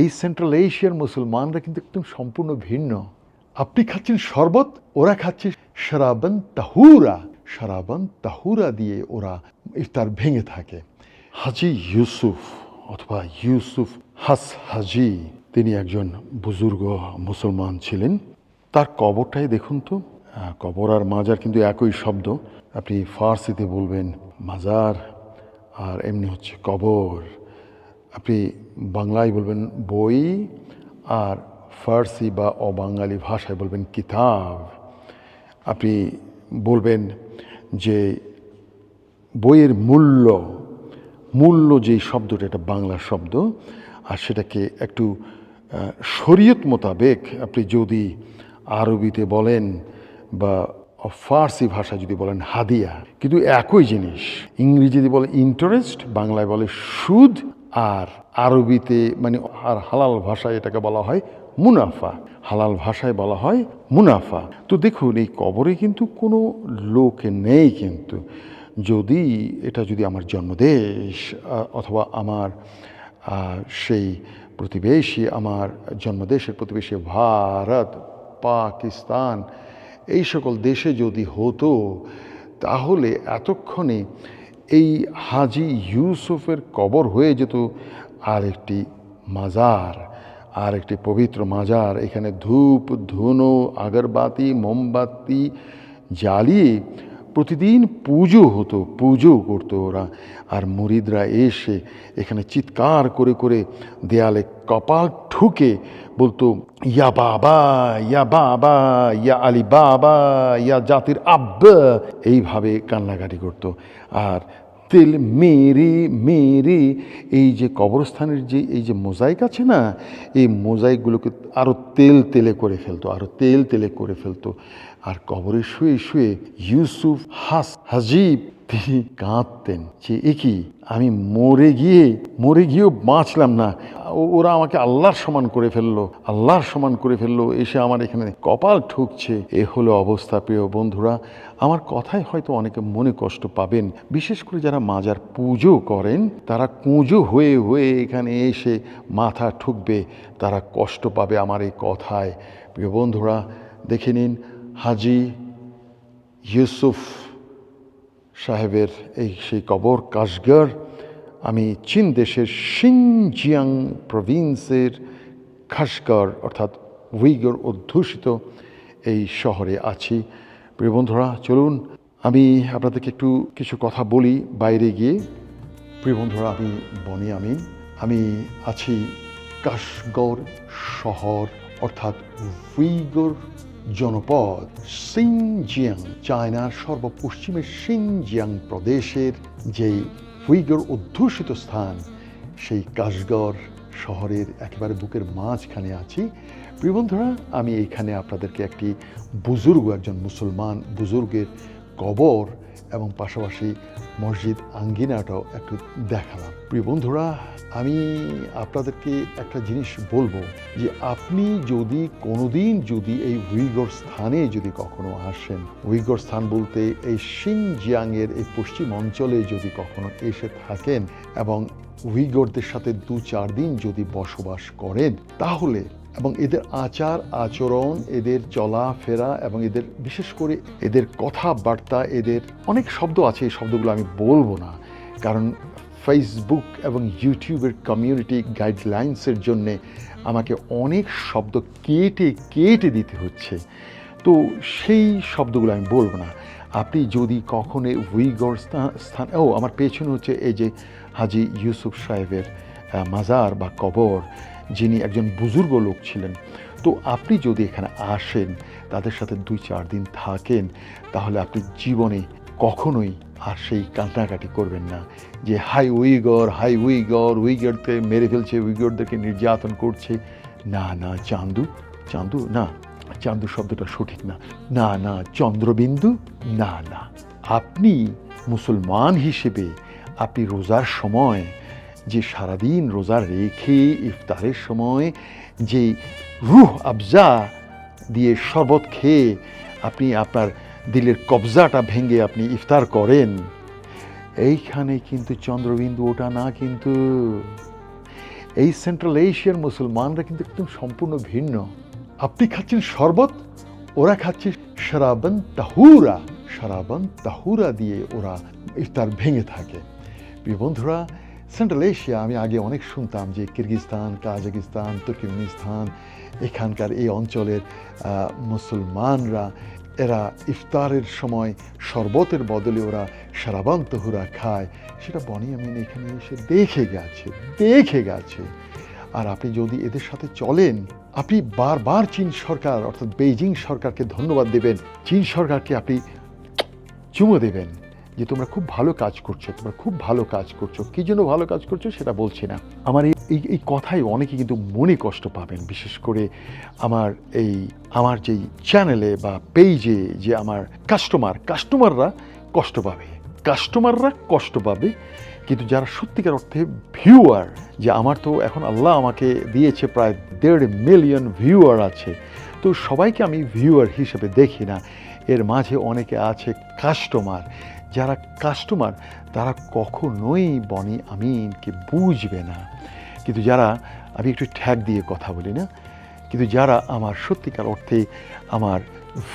এই সেন্ট্রাল এশিয়ার মুসলমানরা কিন্তু একদম সম্পূর্ণ ভিন্ন। আপনি খাচ্ছেন শরবত, ওরা খাচ্ছে শরাবন তাহুরা। শরাবন তাহুরা দিয়ে ওরা ইফতার ভেঙে থাকে। হাজি ইউসুফ অথবা ইউসুফ হাস হাজি, তিনি একজন বুজুর্গ মুসলমান ছিলেন। তার কবরটাই দেখুন তো কবর আর মাজার কিন্তু একই শব্দ। আপনি ফার্সিতে বলবেন মাজার, আর এমনি হচ্ছে কবর। আপনি বাংলায় বলবেন বই আর ফার্সি বা অবাঙালি ভাষায় বলবেন কিতাব। আপনি বলবেন যে বইয়ের মূল্য মূল্য যেই শব্দটা, এটা বাংলা শব্দ, আর সেটাকে একটু শরীয়ত মোতাবেক আপনি যদি আরবিতে বলেন বা ফার্সি ভাষা যদি বলেন হাদিয়া। কিন্তু একই জিনিস, ইংরেজিতে বলে ইন্টারেস্ট বাংলায় বলে সুদ আর আরবিতে মানে আর হালাল ভাষায় এটাকে বলা হয় মুনাফা। হালাল ভাষায় বলা হয় মুনাফা। তো দেখুন, এই কবরে কিন্তু কোনো লোক নেই কিন্তু। যদি এটা যদি আমার জন্মদেশ অথবা আমার সেই প্রতিবেশী, আমার জন্মদেশের প্রতিবেশী ভারত, পাকিস্তান, এই সকল দেশে যদি হতো, তাহলে এতক্ষণে এই হাজি ইউসুফের কবর হয়ে যেত আর একটি মাজার আর একটি পবিত্র মাজার। এখানে ধূপ, ধুনো, আগরবাতি, মোমবাতি জ্বালিয়ে প্রতিদিন পুজো হতো, পুজো করতো ওরা। আর মুরিদরা এসে এখানে চিৎকার করে করে দেয়ালে কপাল ঠুকে বলতো, ইয়া বাবা ইয়া বাবা, ইয়া আলী বাবা, ইয়া জাতির আব্বা। এইভাবে কান্নাকাটি করতো। আর তেল মেরে মেরে, এই যে কবরস্থানের যে, এই যে মোজাইক আছে না, এই মোজাইকগুলোকে আরও তেল তেলে করে ফেলতো আরও তেল তেলে করে ফেলতো। আর কবরে শুয়ে শুয়ে ইউসুফ হাস, হাজিব, তিনি কাঁদতেন যে, এ কি? আমি মরে গিয়ে, মরে গিয়েও বাঁচলাম না। ওরা আমাকে আল্লাহর সমান করে ফেলল, আল্লাহর সমান করে ফেলল, এসে আমার এখানে কপাল ঠুকছে। এ হলো অবস্থা, প্রিয় বন্ধুরা। আমার কথায় হয়তো অনেকে মনে কষ্ট পাবেন, বিশেষ করে যারা মাজার পুজো করেন, তারা কুঁজো হয়ে হয়ে এখানে এসে মাথা ঠুকবে, তারা কষ্ট পাবে আমার এই কথায়। প্রিয় বন্ধুরা, দেখে নিন হাজি ইউসুফ সাহেবের এই সেই কবর কাশগর আমি চীন দেশের সিনজিয়াং প্রভিন্সের খাসগর অর্থাৎ উইগর অধ্যুষিত এই শহরে আছি। প্রিয় বন্ধুরা, চলুন আমি আপনাদেরকে একটু কিছু কথা বলি বাইরে গিয়ে। প্রিয় বন্ধুরা, আমি বনি আমিন। আমি আছি কাশগড় শহর, অর্থাৎ উইগর জনপদ সিনজিয়াং চায়নার সর্বপশ্চিমের সিনজিয়াং প্রদেশের যেই উইগর অধ্যুষিত স্থান। সেই কাশগড় শহরের একেবারে বুকের মাঝখানে আছি। প্রিয় বন্ধুরা আমি এইখানে আপনাদেরকে একটি বুজুর্গ, একজন মুসলমান বুজুর্গের কবর এবং পাশাপাশি মসজিদ আঙ্গিনাটাও একটু দেখালাম। প্রিয় বন্ধুরা, আমি আপনাদেরকে একটা জিনিস বলব যে আপনি যদি কোনোদিন যদি এই উইগর স্থানে যদি কখনো আসেন, উইগর স্থান বলতে এই সিনজিয়াংয়ের এই পশ্চিম অঞ্চলে যদি কখনো এসে থাকেন এবং উইগরদের সাথে দু চার দিন যদি বসবাস করেন, তাহলে এবং এদের আচার, আচরণ, এদের চলাফেরা এবং এদের, বিশেষ করে এদের কথাবার্তা, এদের অনেক শব্দ আছে, এই শব্দগুলো আমি বলব না। কারণ ফেসবুক এবং ইউটিউবের কমিউনিটি গাইডলাইন্সের জন্যে আমাকে অনেক শব্দ কেটে কেটে দিতে হচ্ছে। তো সেই শব্দগুলো আমি বলব না। আপনি যদি কখনো উইগর স্থান স্থান, ও, আমার পেছনে হচ্ছে এই যে হাজি ইউসুফ সাহেবের মাজার বা কবর যিনি একজন বুজুর্গ লোক ছিলেন। তো আপনি যদি এখানে আসেন, তাদের সাথে দুই চার দিন থাকেন, তাহলে আপনি জীবনে কখনোই আর সেই কান্নাকাটি করবেন না যে, হাই উইগর হাই উইগর উইগরকে মেরে ফেলছে, উইগরদেরকে নির্যাতন করছে। না না, চান্দু চান্দু, না, চান্দু শব্দটা সঠিক না। না না, চন্দ্রবিন্দু, না না। আপনি মুসলমান হিসেবে আপনি রোজার সময় যে সারাদিন রোজা রেখে ইফতারের সময় যে রুহ আবজা দিয়ে শরবত খেয়ে আপনি আপনার দিলের কবজাটা ভেঙে আপনি ইফতার করেন, এইখানে কিন্তু চন্দ্রবিন্দু ওটা না কিন্তু। এই সেন্ট্রাল এশিয়ার মুসলমানরা কিন্তু একদম সম্পূর্ণ ভিন্ন। আপনি খাচ্ছেন শরবত, ওরা খাচ্ছে শরাবন তাহুরা শরাবন তাহুরা দিয়ে ওরা ইফতার ভেঙে থাকে। বন্ধুরা সেন্ট্রাল এশিয়া আমি আগে অনেক শুনতাম যে কিরগিজস্তান, কাজাকিস্তান, তুর্কমেনিস্তান, এখানকার এই অঞ্চলের মুসলমানরা, এরা ইফতারের সময় শরবতের বদলে ওরা সারাবান তহুরা খায়। সেটা বনি আমিন এখানে এসে দেখে গেছে দেখে গেছে। আর আপনি যদি এদের সাথে চলেন, আপনি বারবার চীন সরকার, অর্থাৎ বেইজিং সরকারকে ধন্যবাদ দেবেন, চীন সরকারকে আপনি চুমো দেবেন। যে তোমরা খুব ভালো কাজ করছ, তোমরা খুব ভালো কাজ করছ। কী জন্য ভালো কাজ করছ সেটা বলছি না। আমার এই এই কথাই অনেকে কিন্তু মনে কষ্ট পাবেন, বিশেষ করে আমার এই, আমার যেই চ্যানেলে বা পেজে যে আমার কাস্টমার কাস্টমাররা কষ্ট পাবে। কাস্টমাররা কষ্ট পাবে, কিন্তু যারা সত্যিকার অর্থে ভিউয়ার যে আমার তো এখন আল্লাহ আমাকে দিয়েছে প্রায় দেড় মিলিয়ন ভিউয়ার আছে, তো সবাইকে আমি ভিউয়ার হিসেবে দেখি না। এর মাঝে অনেকে আছে কাস্টমার যারা কাস্টমার তারা কখনোই বনি আমিনকে বুঝবে না। কিন্তু যারা, আমি একটু ঠ্যাক দিয়ে কথা বলি না, কিন্তু যারা আমার সত্যিকার অর্থে আমার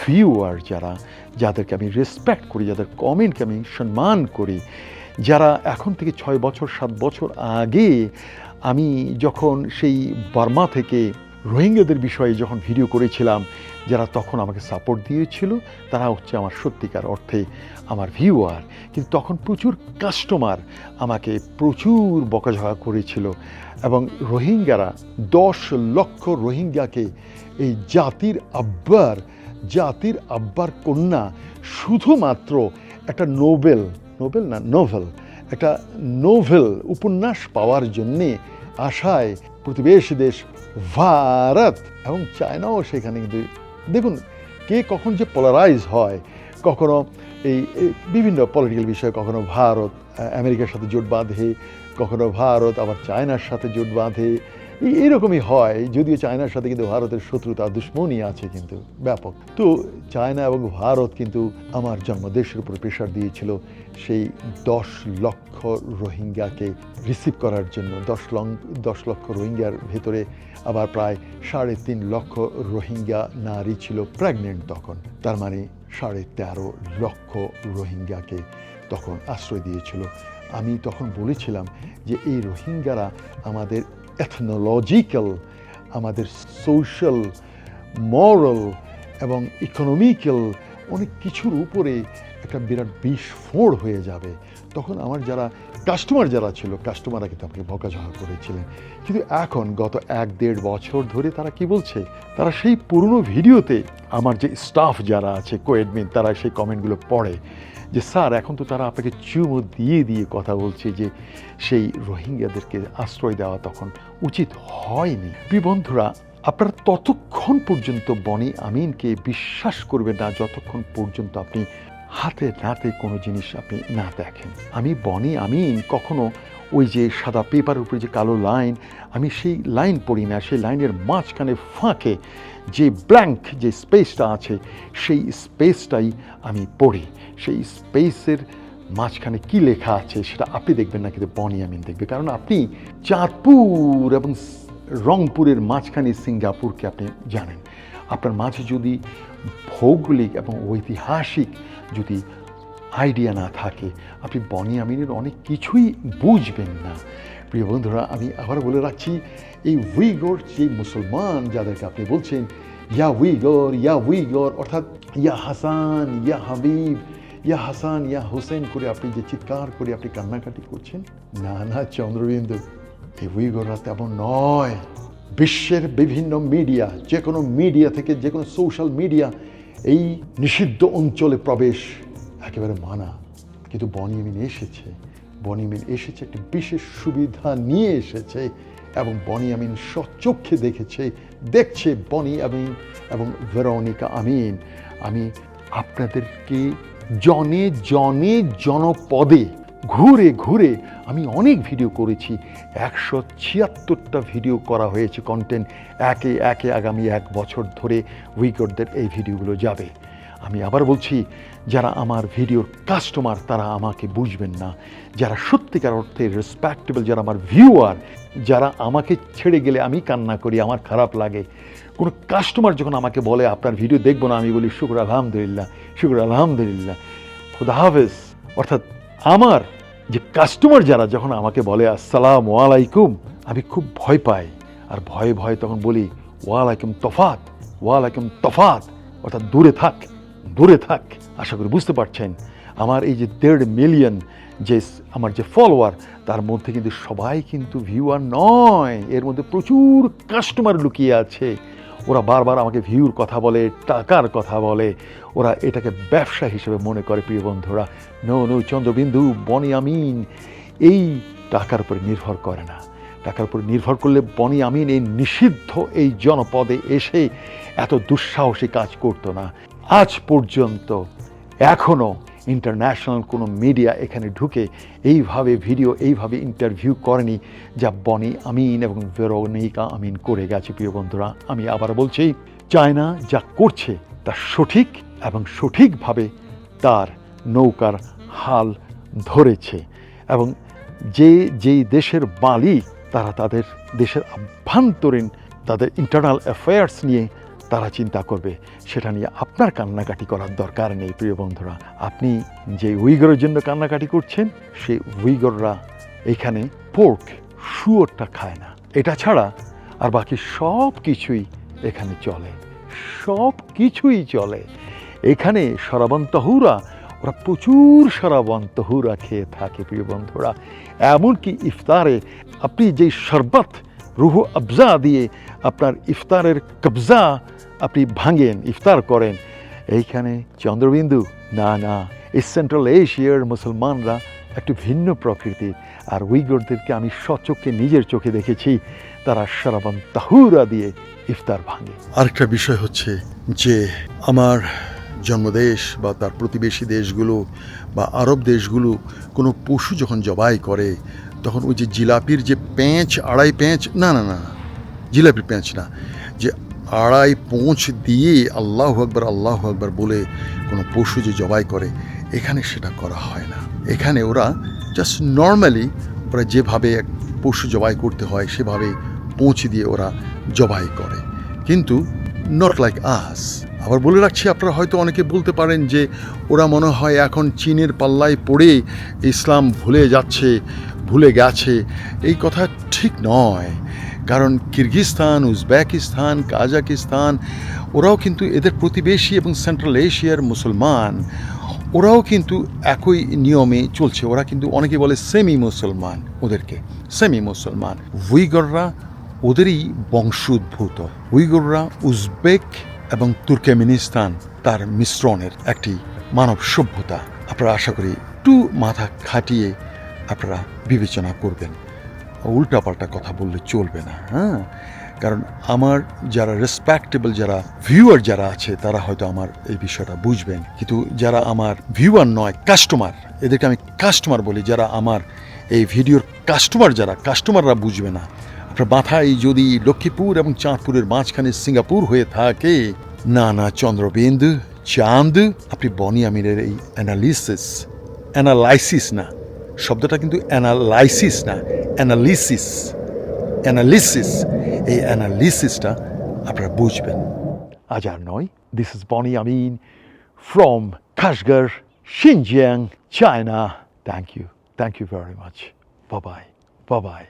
ভিউয়ার যারা, যাদেরকে আমি রেসপেক্ট করি, যাদের কমেন্টকে আমি সম্মান করি, যারা এখন থেকে ছয় বছর, সাত বছর আগে আমি যখন সেই বার্মা থেকে রোহিঙ্গাদের বিষয়ে যখন ভিডিও করেছিলাম, যারা তখন আমাকে সাপোর্ট দিয়েছিল, তারা হচ্ছে আমার সত্যিকার অর্থে আমার ভিউয়ার কিন্তু তখন প্রচুর কাস্টমার আমাকে প্রচুর বকাঝকা করেছিল এবং রোহিঙ্গারা দশ লক্ষ রোহিঙ্গাকে এই জাতির আব্বার জাতির আব্বার কন্যা শুধুমাত্র একটা নোবেল নোবেল না নোভেল একটা নোভেল উপন্যাস পাওয়ার জন্যে আশায় প্রতিবেশী দেশ ভারত এবং চায়নাও সেখানে কিন্তু, দেখুন, কে কখন যে পোলারাইজ হয়, কখনো এই বিভিন্ন পলিটিক্যাল বিষয়ে কখনো ভারত আমেরিকার সাথে জোট বাঁধে, কখনো ভারত আবার চায়নার সাথে জোট বাঁধে এরকমই হয়। যদিও চায়নার সাথে কিন্তু ভারতের শত্রুতা দুশ্মনই আছে কিন্তু, ব্যাপক। তো চায়না এবং ভারত কিন্তু আমার জন্মদেশের উপর প্রেশার দিয়েছিল সেই দশ লক্ষ রোহিঙ্গাকে রিসিভ করার জন্য। দশ লং, দশ লক্ষ রোহিঙ্গার ভেতরে আবার প্রায় সাড়ে তিন লক্ষ রোহিঙ্গা নারী ছিল প্রেগনেন্ট তখন। তার মানে সাড়ে তেরো লক্ষ রোহিঙ্গাকে তখন আশ্রয় দিয়েছিল। আমি তখন বলেছিলাম যে এই রোহিঙ্গারা আমাদের এথনোলজিক্যাল আমাদের সোশ্যাল মরাল এবং ইকোনমিক্যাল অনেক কিছুর উপরে একটা বিরাট বিস্ফোড় হয়ে যাবে। তখন আমার যারা কাস্টমার যারা ছিল কাস্টমাররা কিন্তু আমাকে বকাঝকা করেছিলেন। কিন্তু এখন গত এক দেড় বছর ধরে তারা কি বলছে? তারা সেই পুরনো ভিডিওতে আমার যে স্টাফ যারা আছে কোয়েডমিন তারা সেই কমেন্টগুলো পড়ে। যে, স্যার, এখন তো তারা আপনাকে চুমো দিয়ে দিয়ে কথা বলছে যে, সেই রোহিঙ্গাদেরকে আশ্রয় দেওয়া তখন উচিত হয়নি। বন্ধুরা, আপনারা ততক্ষণ পর্যন্ত বনি আমিনকে বিশ্বাস করবেন না, যতক্ষণ পর্যন্ত আপনি হাতে নাতে কোনো জিনিস আপনি না দেখেন। আমি বনি আমিন কখনো ওই যে সাদা পেপারের উপরে যে কালো লাইন আমি সেই লাইন পড়ি না, সেই লাইনের মাঝখানে ফাঁকে যে ব্ল্যাঙ্ক যে স্পেসটা আছে, সেই স্পেসটাই আমি পড়ি। সেই স্পেসের মাঝখানে কি লেখা আছে সেটা আপনি দেখবেন না, কিন্তু বনি আমিন দেখবে। কারণ আপনি চাঁদপুর এবং রংপুরের মাঝখানে সিঙ্গাপুরকে আপনি জানেন। আপনার মাঝে যদি ভৌগোলিক এবং ঐতিহাসিক যদি আইডিয়া না থাকে। আপনি বনি আমিনের অনেক কিছুই বুঝবেন না। প্রিয় বন্ধুরা, আমি আবার বলে রাখছি, এই উইগর যে মুসলমান যাদেরকে আপনি বলছেন, ইয়া উইগর ইয়া উইগর, অর্থাৎ ইয়া হাসান, ইয়া হাবিব, ইয়া হাসান, ইয়া হোসেন করে আপনি যে চিৎকার করে আপনি কান্নাকাটি করছেন, না না, চন্দ্রবিন্দু, এই উইগররা তেমন নয়। বিশ্বের বিভিন্ন মিডিয়া যে কোনো মিডিয়া থেকে যে কোনো সোশ্যাল মিডিয়া এই নিষিদ্ধ অঞ্চলে প্রবেশ একেবারে মানা। কিন্তু বনিমিন এসেছে। বনিমিন এসেছে, একটি বিশেষ সুবিধা নিয়ে এসেছে এবং বনি আমিন সচক্ষে দেখেছে। দেখছে বনি আমিন এবং ভেরোনিকা আমিন। আমি আপনাদেরকে জনে জনে জনপদে ঘুরে ঘুরে আমি অনেক ভিডিও করেছি। একশো ছিয়াত্তরটা ভিডিও করা হয়েছে কন্টেন্ট একে একে আগামী এক বছর ধরে উইকরদের এই ভিডিওগুলো যাবে। আমি আবার বলছি, যারা আমার ভিডিওর কাস্টমার তারা আমাকে বুঝবেন না। যারা সত্যিকার অর্থে রেসপেক্টেবল যারা আমার ভিউয়ার যারা আমাকে ছেড়ে গেলে আমি কান্না করি, আমার খারাপ লাগে। কোনো কাস্টমার যখন আমাকে বলে, আপনার ভিডিও দেখব না, আমি বলি, শুক্র আলহামদুলিল্লাহ শুক্র আলহামদুলিল্লাহ। খুদা হাফেজ। অর্থাৎ আমার যে কাস্টমার যারা, যখন আমাকে বলে, আসসালাম ওয়ালাইকুম আমি খুব ভয় পাই। আর ভয়ে ভয়ে তখন বলি, ওয়ালাইকুম তফাত ওয়ালাইকুম তফাত। অর্থাৎ দূরে থাক। দূরে থাক। আশা করি বুঝতে পারছেন, আমার এই যে দেড় মিলিয়ন যে আমার যে ফলোয়ার তার মধ্যে কিন্তু সবাই কিন্তু ভিউয়ার নয়। এর মধ্যে প্রচুর কাস্টমার লুকিয়ে আছে। ওরা বারবার আমাকে ভিউর কথা বলে, টাকার কথা বলে। ওরা এটাকে ব্যবসা হিসেবে মনে করে, প্রিয় বন্ধুরা। নো নো, চন্দ্রবিন্দু, বনি আমিন, এই টাকার উপরে নির্ভর করে না। টাকার উপর নির্ভর করলে বনি আমিন এই নিষিদ্ধ এই জনপদে এসে এত দুঃসাহসী কাজ করতো না। আজ পর্যন্ত এখনও ইন্টারন্যাশনাল কোনো মিডিয়া এখানে ঢুকে এইভাবে ভিডিও এইভাবে ইন্টারভিউ করেনি যা বনি আমিন এবং ভেরোনিকা আমিন করে গেছে, প্রিয় বন্ধুরা। আমি আবার বলছি, চায়না যা করছে তা সঠিক এবং সঠিকভাবে তার নৌকার হাল ধরেছে এবং যে যেই দেশের মালিক তারা তাদের দেশের আভ্যন্তরীণ তাদের ইন্টারনাল অ্যাফেয়ার্স নিয়ে তারা চিন্তা করবে, সেটা নিয়ে আপনার কান্নাকাটি করার দরকার নেই, প্রিয় বন্ধুরা। আপনি যে উইগরের জন্য কান্নাকাটি করছেন, সেই উইগররা এখানে পোর্ক, শুয়োরটা খায় না। এটা ছাড়া আর বাকি সব কিছুই এখানে চলে। সব কিছুই চলে। এখানে সরাবন্তহুরা ওরা প্রচুর সরাবন্তহুরা খেয়ে থাকে, প্রিয় বন্ধুরা। এমনকি ইফতারে আপনি যেই শরবত রুহ আবজা দিয়ে আপনার ইফতারের কবজা আপনি ভাঙেন, ইফতার করেন। এইখানে চন্দ্রবিন্দু, না না, এই সেন্ট্রাল এশিয়ার মুসলমানরা একটু ভিন্ন প্রকৃতির। আর উইগরদেরকে আমি সচক্ষে নিজের চোখে দেখেছি, তারা সারাবান তাহুরা দিয়ে ইফতার ভাঙে। আরেকটা বিষয় হচ্ছে যে আমার জন্মদেশ বা তার প্রতিবেশী দেশগুলো বা আরব দেশগুলো কোনো পশু যখন জবাই করে তখন ওই যে জিলাপির যে প্যাঁচ আড়াই প্যাঁচ না না না, জিলাপির প্যাঁচ না, যে আড়াই পোঁচ দিয়ে আল্লাহ আকবর আল্লাহ আকবর বলে কোনো পশু যে জবাই করে, এখানে সেটা করা হয় না। এখানে ওরা জাস্ট নর্মালি ওরা যেভাবে এক পশু জবাই করতে হয়, সেভাবে পৌঁছে দিয়ে ওরা জবাই করে। কিন্তু নট লাইক আস আবার বলে রাখছি, আপনারা হয়তো অনেকে বলতে পারেন যে ওরা মনে হয় এখন চীনের পাল্লায় পড়ে ইসলাম ভুলে যাচ্ছে ভুলে গেছে, এই কথা ঠিক নয়। কারণ কিরগিস্তান, উজবেকিস্তান, কাজাকিস্তান, ওরাও কিন্তু এদের প্রতিবেশী এবং সেন্ট্রাল এশিয়ার মুসলমান। ওরাও কিন্তু একই নিয়মে চলছে। ওরা কিন্তু অনেকে বলে সেমি মুসলমান ওদেরকে সেমি মুসলমান উইগররা ওদেরই বংশোদ্ভূত। উইগররা উজবেক এবং তুর্কেমিনিস্তান, তার মিশ্রণের একটি মানব সভ্যতা। আপনারা আশা করি একটু মাথা খাটিয়ে আপনারা বিবেচনা করবেন। উল্টাপাল্টা কথা বললে চলবে না হ্যাঁ? কারণ আমার যারা রেসপেক্টেবল যারা ভিউয়ার যারা আছে, তারা হয়তো আমার এই বিষয়টা বুঝবেন। কিন্তু যারা আমার ভিউয়ার নয় কাস্টমার এদেরকে আমি কাস্টমার বলি, যারা আমার এই ভিডিওর কাস্টমার যারা কাস্টমাররা বুঝবে না। আপনার মাথায় যদি লক্ষ্মীপুর এবং চাঁদপুরের মাঝখানে সিঙ্গাপুর হয়ে থাকে না না চন্দ্রবিন্দু, চাঁদ, আপনি বনি আমিরের এই অ্যানালিসিস অ্যানালাইসিস না শব্দটা কিন্তু অ্যানালাইসিস না, অ্যানালিসিস। অ্যানালিসিস, এই অ্যানালিসিসটা আপনারা বুঝবেন। আজ আর নয় this is Boni Amin from Kashgar Xinjiang China thank you thank you very much bye bye bye bye